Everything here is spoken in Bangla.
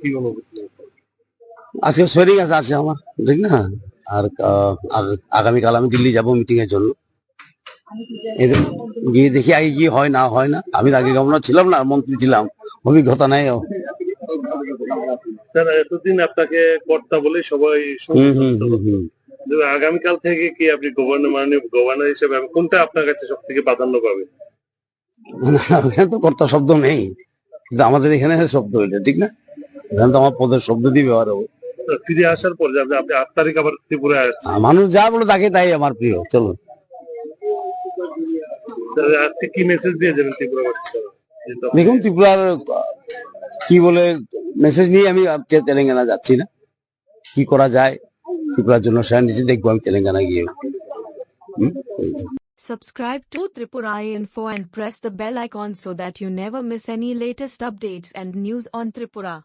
কি অনুভূতি আজকে শরীর আছে আছে আমার ঠিক না? আর আর আগামীকাল আমি দিল্লি যাব মিটিং এর জন্য গিয়ে দেখি আগে কি হয় না হয় না। আমি আগে গভর্নর ছিলাম না মন্ত্রী ছিলাম। অভিজ্ঞতা নাই স্যার এতদিন আপনাকে কর্তা বলে সবাই আগামীকাল থেকে কি আপনি গভর্নর মাননীয় গভর্নর হিসেবে কোনটা আপনার কাছে সব থেকে প্রাধান্য পাবে? ওখানে তো কর্তা শব্দ নেই। কিন্তু আমাদের এখানে শব্দ হইলে ঠিক না? এখানে তো আমার পদের শব্দ দিয়ে ব্যবহার হবে ফিরে আসার পর যে আপনি আট তারিখ আবার ত্রিপুরায় আসছেন। মানুষ যা বলে তাকে তাই আমার প্রিয় চলো আজকে কি মেসেজ দিয়ে যাবেন দেখুন ত্রিপুরার কি বলে মেসেজ নিয়ে আমি তেলেঙ্গানা যাচ্ছি না। কি করা যায়? ত্রিপুরার জন্য সেটা নিচে দেখব আমি তেলেঙ্গানা গিয়ে। Subscribe to Tripura Info and press the bell icon so that you never miss any latest updates and news on Tripura.